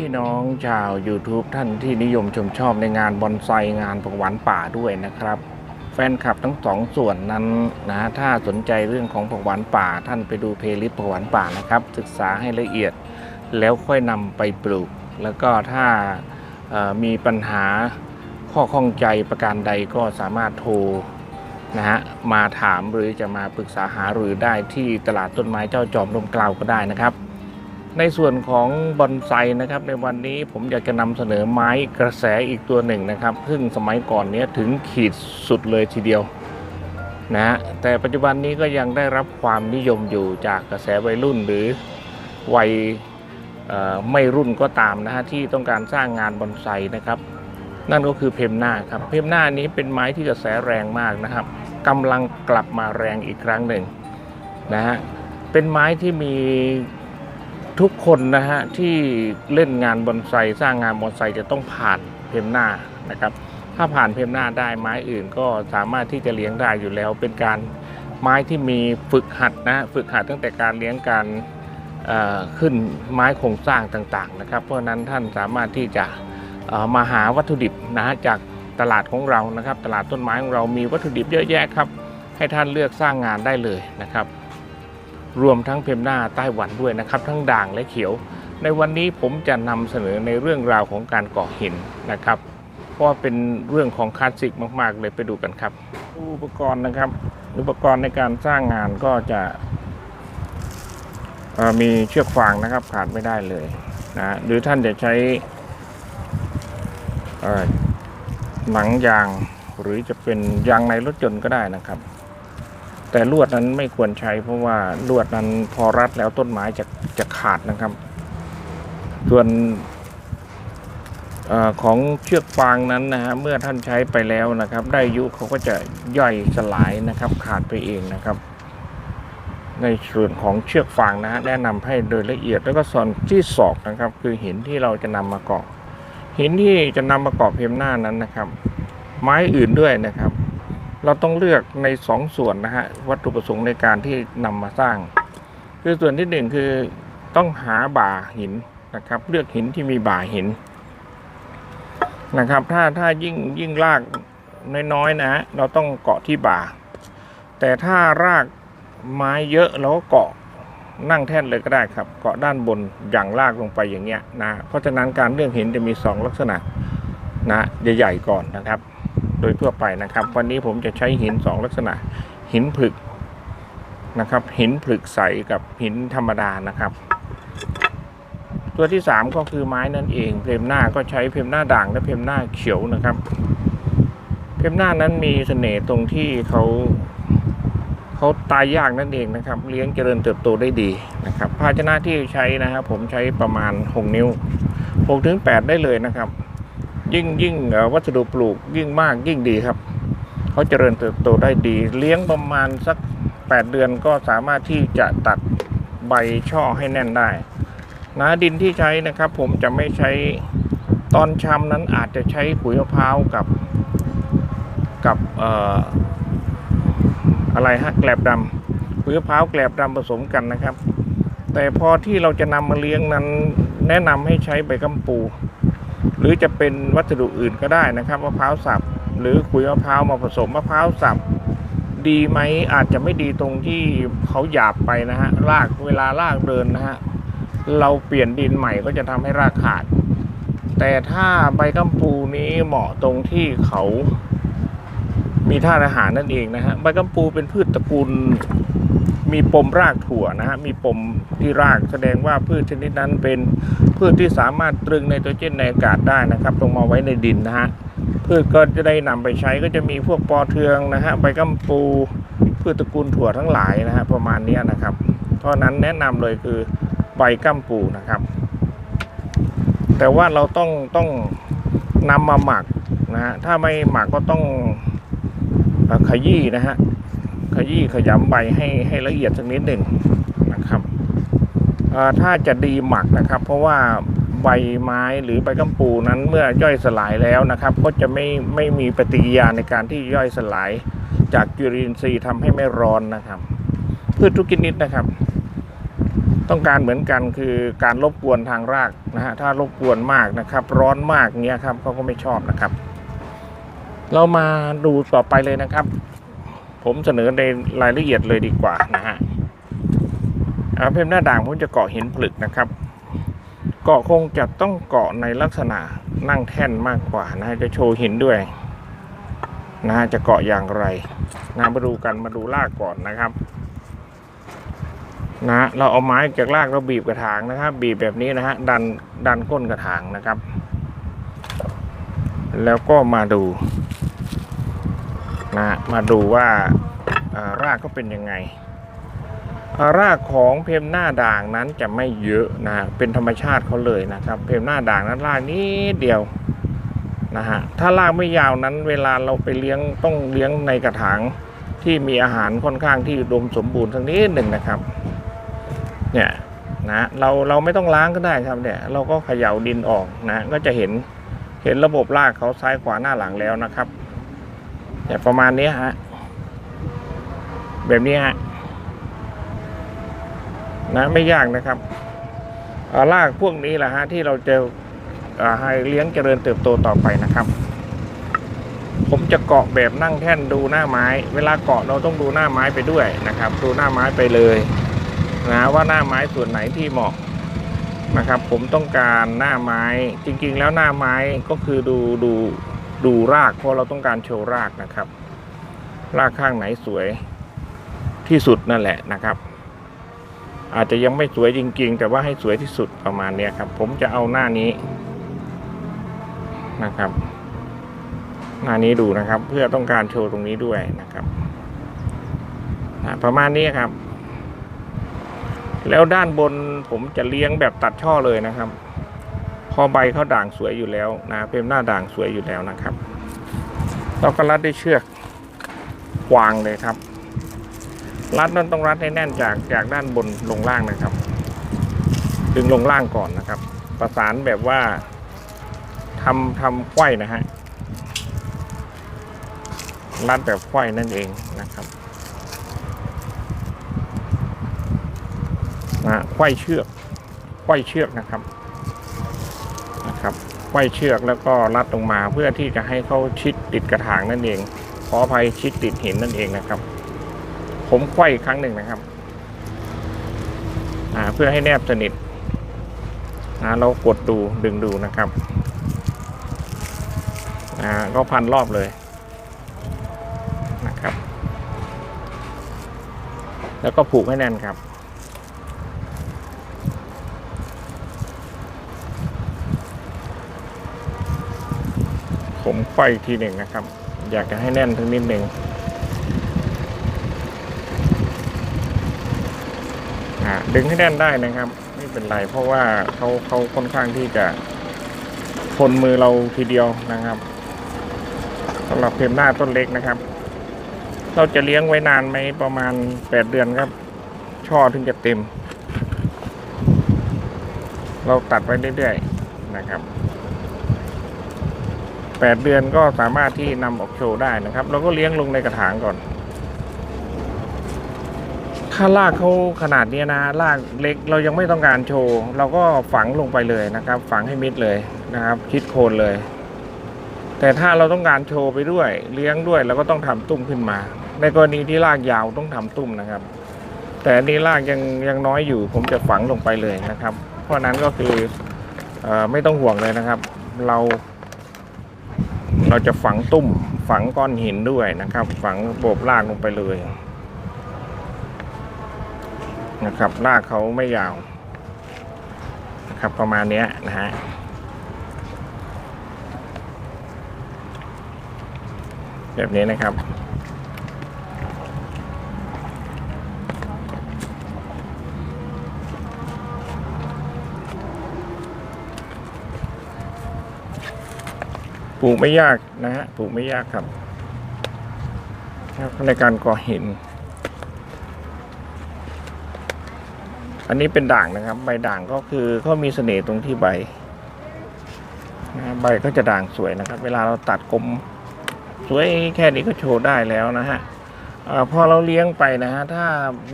พี่น้องชาว YouTube ท่านที่นิยมชมชอบในงานบอนไซงานผักหวานป่าด้วยนะครับ แฟนคลับทั้งสองส่วนนั้นนะถ้าสนใจเรื่องของผักหวานป่า ท่านไปดูเพลย์ลิสต์ผักหวานป่านะครับ ศึกษาให้ละเอียดแล้วค่อยนำไปปลูก แล้วก็ถ้ามีปัญหาข้อข้องใจประการใดก็สามารถโทรนะฮะมาถามหรือจะมาปรึกษาหารือได้ที่ตลาดต้นไม้เจ้าจอมลมกล่าวก็ได้นะครับ ในส่วนของบอนไซนะครับในวันนี้ผมอยากจะนำเสนอไม้กระแสอีกตัวหนึ่งนะครับ ซึ่งสมัยก่อนเนี้ยถึงขีดสุดเลยทีเดียวนะฮะแต่ปัจจุบันนี้ก็ยังได้รับความนิยมอยู่จากกระแสวัยรุ่นหรือวัยไม่รุ่นก็ตามนะฮะที่ต้องการสร้างงานบอนไซนะครับ นั่นก็คือเพมหน้าครับเพมหน้านี้เป็นไม้ที่กระแสแรงมากนะครับกำลังกลับมาแรงอีกครั้งหนึ่งนะฮะเป็นไม้ที่มี ทุกคนนะฮะที่เล่นงานบอนไซสร้างงานบอนไซจะต้องผ่านเพมหน้านะครับ ถ้าผ่านเพมหน้าได้ไม้อื่นก็สามารถที่จะเลี้ยงได้อยู่แล้ว เป็นการไม้ที่มีฝึกหัดนะฝึกหัดตั้งแต่การเลี้ยงการขึ้นไม้โครงสร้างต่างๆนะครับ เพราะนั้นท่านสามารถที่จะมาหาวัตถุดิบนะฮะจากตลาดของเรานะครับ ตลาดต้นไม้ของเรามีวัตถุดิบเยอะแยะครับ ให้ท่านเลือกสร้างงานได้เลยนะครับ รวมทั้งเพมหน้าไต้หวันด้วยนะครับ ทั้งด่างและเขียว ในวันนี้ผมจะนำเสนอในเรื่องราวของการก่อหินนะครับ เพราะเป็นเรื่องของคลาสสิกมาก ๆ เลยไปดูกันครับ อุปกรณ์นะครับ อุปกรณ์ในการสร้างงานก็จะมีเชือกฟางนะครับขาดไม่ได้เลยนะหรือท่านจะใช้หนังยางหรือจะเป็นยางในรถยนต์ก็ได้นะครับ แต่ลวดนั้นไม่ควรใช้เพราะว่าลวดนั้นพอรัดแล้วต้นไม้จะจะขาดนะครับ ส่วนอของเชือกฟางนั้นนะฮะเมื่อท่านใช้ไปแล้วนะครับ ได้ยุเขาก็จะย่อยสลายนะครับ ขาดไปเองนะครับ ในส่วนของเชือกฟางนะฮะแนะนำให้โดยละเอียดแล้วก็ส่วนที่ศอกนะครับ คือหินที่เราจะนำมาเกาะหินที่จะนำมาประกอบเพมหน้านั้นนะครับ ไม้อื่นด้วยนะครับ เราต้องเลือกในสองส่วนนะฮะวัตถุประสงค์ในการที่นำมาสร้าง คือส่วนที่หนึ่งคือต้องหาบ่าหินนะครับ เลือกหินที่มีบ่าหินนะครับ ถ้าถ้ายิ่งยิ่งรากน้อยๆนะฮะเราต้องเกาะที่บ่า แต่ถ้ารากไม้เยอะเราก็เกาะนั่งแท่นเลยก็ได้ครับ เกาะด้านบนอย่างลากลงไปอย่างเงี้ยนะเพราะฉะนั้นการเลือกหินจะมี 2 ลักษณะนะใหญ่ๆก่อนนะครับ โดยทั่วไปนะครับ วันนี้ผมจะใช้หิน 2 ลักษณะ หินผึกนะครับ หินผึกใสกับหินธรรมดานะครับ ตัวที่ 3 ก็คือไม้นั่นเอง เพลมหน้าก็ใช้เพลมหน้าด่างและเพลมหน้าเขียวนะครับ เพลมหน้านั้นมีเสน่ห์ตรงที่เขาเขาตายยากนั่นเองนะครับ เลี้ยงเจริญเติบโตได้ดีนะครับ ภาชนะที่ใช้นะครับ ผมใช้ประมาณ 6 นิ้ว6ถึง8ได้เลยนะครับ ยิ่งยิ่งวัสดุปลูกยิ่งมากยิ่งดีครับเขาเจริญเติบโตได้ดี เลี้ยงประมาณสัก 8 เดือนก็สามารถที่จะตัดใบช่อให้แน่นได้นะดินที่ใช้นะครับ ผมจะไม่ใช้ตอนชำนั้นอาจจะใช้ขุยมะพร้าวกับกับอออะไรฮะแกลบดำขุยมะพร้าวแกลบดำผสมกันนะครับ แต่พอที่เราจะนำมาเลี้ยงนั้น แนะนำให้ใช้ใบกัมปู หรือจะเป็นวัสดุอื่นก็ได้นะครับมะพร้าวสับหรือขุยมะพร้าวมาผสมมะพร้าวสับดีไหมอาจจะไม่ดีตรงที่เขาหยาบไปนะฮะรากเวลารากเดินนะฮะเราเปลี่ยนดินใหม่ก็จะทำให้รากขาด แต่ถ้าใบกัมปูนี้เหมาะตรงที่เขามีธาตุอาหารนั่นเองนะฮะใบกัมปูเป็นพืชตระกูล มีปมรากถั่วนะฮะมีปมที่รากแสดงว่าพืชชนิดนั้นเป็นพืชที่สามารถตรึงไนโตรเจนในอากาศได้นะครับ ลงมาไว้ในดินนะฮะพืชก็จะได้นำไปใช้ก็จะมีพวกปอเทืองนะฮะใบกัมปูพืชตระกูลถั่วทั้งหลายนะฮะประมาณนี้นะครับ เพราะนั้นแนะนำเลยคือใบกัมปูนะครับ แต่ว่าเราต้องต้องนำมาหมักนะฮะถ้าไม่หมักก็ต้องขยี้นะฮะ ขยี้ขยำใบให้ให้ละเอียดสักนิดหนึ่งนะครับถ้าจะดีหมักนะครับ เพราะว่าใบไม้หรือใบกัมปูนั้นเมื่อย่อยสลายแล้วนะครับ ก็จะไม่ไม่มีปฏิกิริยาในการที่ย่อยสลาย จากจุลินทรีย์ทำให้ไม่ร้อนนะครับพืชทุกชนิดนะครับ ต้องการเหมือนกันคือการรบกวนทางรากนะฮะถ้ารบกวนมากนะครับ ร้อนมากเงี้ยครับเขาก็ไม่ชอบนะครับ เรามาดูต่อไปเลยนะครับ ผมเสนอในรายละเอียดเลยดีกว่านะฮะอาเพมหน้าด่างผมจะเกาะหินผลึกนะครับ เกาะคงจะต้องเกาะในลักษณะนั่งแท่นมากกว่านะจะโชว์หินด้วยนะฮะจะเกาะอย่างไรนะมาดูกันมาดูรากก่อนนะครับ นะเราเอาไม้จากรากเราบีบกระถางนะครับ บีบแบบนี้นะฮะดันดันก้นกระถางนะครับ แล้วก็มาดู นะมาดูว่าารากก็เป็นยังไงารากของเพมหน้าด่างนั้นจะไม่เยอะนะฮะเป็นธรรมชาติเขาเลยนะครับ เพมหน้าด่างนั้นรากนิดเดียวนะฮะถ้ารากไม่ยาวนั้นเวลาเราไปเลี้ยงต้องเลี้ยงในกระถางที่มีอาหารค่อนข้างที่อุดมสมบูรณ์สักนิดหนึ่งนะครับเนี่ยนะเราเราไม่ต้องล้างก็ได้ครับเนี่ยเราก็เขย่าดินออกนะก็จะเห็นเห็นระบบรากเขาซ้ายขวาหน้าหลังแล้วนะครับ เนี่ยประมาณนี้ฮะ แบบนี้ฮะ นะไม่ยากนะครับอ่ารากพวกนี้แหละฮะที่เราจะอ่าให้เลี้ยงเจริญเติบโตต่อไปนะครับ ผมจะเกาะแบบนั่งแท่นดูหน้าไม้ เวลาเกาะเราต้องดูหน้าไม้ไปด้วยนะครับ ดูหน้าไม้ไปเลยนะว่าหน้าไม้ส่วนไหนที่เหมาะนะครับ ผมต้องการหน้าไม้จริงๆ แล้วหน้าไม้ก็คือดูดู ดูรากเพราะเราต้องการโชว์รากนะครับ รากข้างไหนสวยที่สุดนั่นแหละนะครับ อาจจะยังไม่สวยจริง ๆ แต่ว่าให้สวยที่สุดประมาณนี้ครับ ผมจะเอาหน้านี้นะครับ หน้านี้ดูนะครับ เพื่อต้องการโชว์ตรงนี้ด้วยนะครับประมาณนี้ครับ แล้วด้านบนผมจะเลี้ยงแบบตัดช่อเลยนะครับ อใบเขาด่างสวยอยู่แล้วนะเป็นหน้าด่างสวยอยู่แล้วนะครับ เราก็รัดด้วยเชือกวางเลยครับ รัดนั้นต้องรัดให้แน่นจากจากด้านบนลงล่างนะครับ ดึงลงล่างก่อนนะครับ ประสานแบบว่าทำทำไขว้นะฮะรัดแบบไขว้นั่นเองนะครับนะไขว้เชือกไขว้เชือกนะครับ นะครับไขว้เชือกแล้วก็รัดลงมาเพื่อที่จะให้เขาชิดติดกระถางนั่นเอง ขออภัยชิดติดหินนั่นเองนะครับ ผมไขว้ครั้งหนึ่งนะครับเพื่อให้แนบสนิทเรากดดูดึงดูนะครับก็พันรอบเลยนะครับ แล้วก็ผูกให้แน่นครับ มไขว้อีกทีหนึ่งนะครับ อยากจะให้แน่นทั้งนิดหนึ่งอ่าดึงให้แน่นได้นะครับ ไม่เป็นไรเพราะว่าเขาเขาค่อนข้างที่จะทนมือเราทีเดียวนะครับสำหรับเพมหน้าต้นเล็กนะครับ เราจะเลี้ยงไว้นานไหมประมาณแปดเดือนครับ ช่อถึงจะเต็ม เราตัดไปเรื่อยๆนะครับ แปดเดือนก็สามารถที่นำออกโชว์ได้นะครับ เราก็เลี้ยงลงในกระถางก่อน ถ้ารากเขาขนาดนี้นะรากเล็กเรายังไม่ต้องการโชว์ เราก็ฝังลงไปเลยนะครับ ฝังให้มิดเลยนะครับ ชิดโคนเลย แต่ถ้าเราต้องการโชว์ไปด้วย เลี้ยงด้วยเราก็ต้องทำตุ้มขึ้นมา ในกรณีที่รากยาวต้องทำตุ้มนะครับ แต่อันนี้รากยังยังน้อยอยู่ ผมจะฝังลงไปเลยนะครับ เพราะนั้นก็คือออไม่ต้องห่วงเลยนะครับ เรา เราจะฝังตุ้มฝังก้อนหินด้วยนะครับ ฝังโบบลากลงไปเลยนะครับลากเขาไม่ยาวนะครับประมาณนี้นะฮะแบบนี้นะครับ ลูกไม่ยากนะฮะปลูกไม่ยากครับในการก่อหิน อันนี้เป็นด่างนะครับ ใบด่างก็คือเขามีเสน่ห์ตรงที่ใบนะใบก็จะด่างสวยนะครับ เวลาเราตัดกลมสวยแค่นี้ก็โชว์ได้แล้วนะฮะอพอเราเลี้ยงไปนะฮะถ้า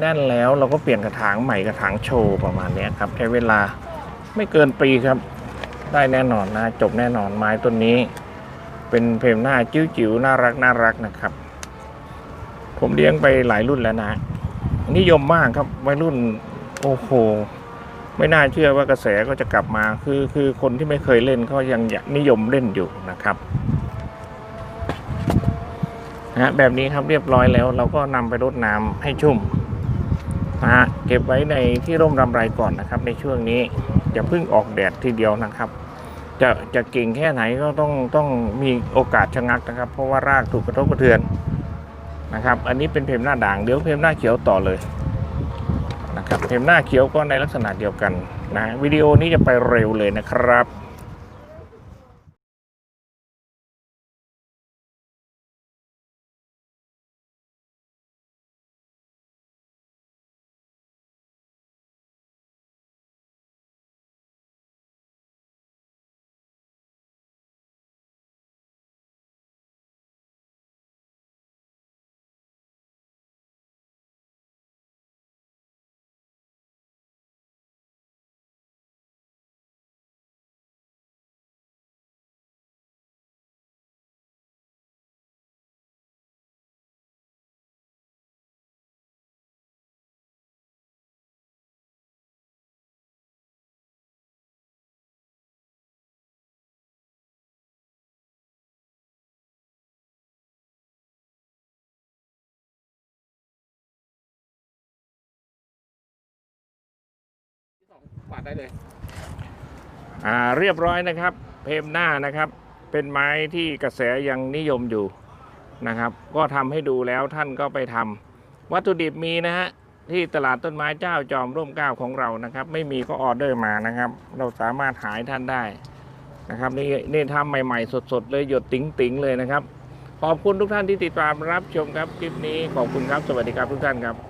แน่นแล้วเราก็เปลี่ยนกระถางใหม่กระถางโชว์ประมาณนี้ครับใช้เวลาไม่เกินปีครับ ได้แน่นอนนะจบแน่นอนไม้ต้นนี้ เป็นเพมหน้าจิ้วจิ๋วๆน่ารักน่ารักนะครับ ผมเลี้ยงไปหลายรุ่นแล้วนะ นิยมมากครับวัยรุ่นโอ้โห ไม่น่าเชื่อว่ากระแสก็จะกลับมาคือคือคนที่ไม่เคยเล่นเขายังยนิยมเล่นอยู่นะครับนะฮะแบบนี้ครับเรียบร้อยแล้วเราก็นำไปรดน้ำให้ชุ่มนะฮะเก็บไว้ในที่ร่มรำไรก่อนนะครับ ในช่วงนี้อย่าเพิ่งออกแดดทีเดียวนะครับ จะจะเก่งแค่ไหนก็ต้องต้องมีโอกาสชะงักนะครับ เพราะว่ารากถูกกระทบกระเทือนนะครับ อันนี้เป็นเพมหน้าด่างเดี๋ยวเพมหน้าเขียวต่อเลยนะครับเพมหน้าเขียวก็ในลักษณะเดียวกันนะวิดีโอนี้จะไปเร็วเลยนะครับ ปาดได้เลย อ่าเรียบร้อยนะครับ เพมหน้านะครับ เป็นไม้ที่กระแสยังนิยมอยู่นะครับ ก็ทำให้ดูแล้วท่านก็ไปทำวัตถุดิบมีนะฮะที่ตลาดต้นไม้เจ้าจอมร่มเกล้าของเรานะครับ ไม่มีก็ออเดอร์มานะครับ เราสามารถหายท่านได้นะครับนี่นี่ทำใหม่ๆ สดๆเลยหยดติ๋งๆเลยนะครับ ขอบคุณทุกท่านที่ติดตามรับชมครับคลิปนี้ขอบคุณครับสวัสดีครับทุกท่านครับ